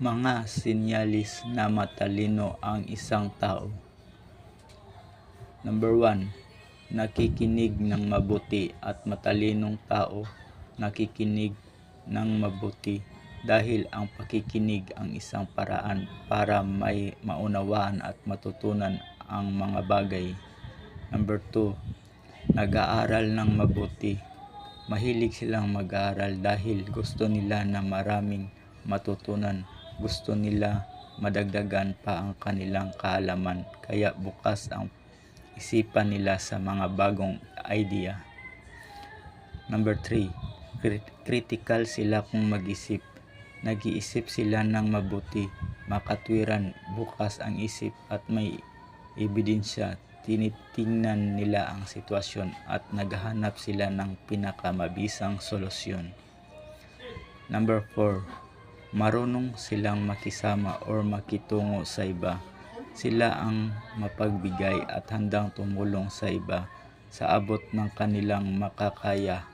Mga sinyalis na matalino ang isang tao. Number 1. Nakikinig ng mabuti at matalinong tao nakikinig ng mabuti dahil ang pakikinig ang isang paraan para may maunawaan at matutunan ang mga bagay. Number 2. Nag-aaral ng mabuti. Mahilig silang mag-aaral dahil gusto nila na maraming matutunan. Gusto nila madagdagan pa ang kanilang kaalaman kaya bukas ang isipan nila sa mga bagong idea. Number 3. Crit- critical sila kung mag-isip. Nag-iisip sila ng mabuti, makatwiran, bukas ang isip at may ebidensya. Tinitingnan nila ang sitwasyon at naghahanap sila ng pinakamabisang solusyon. Number 4. Marunong silang makisama or makitungo sa iba. Sila ang mapagbigay at handang tumulong sa iba sa abot ng kanilang makakaya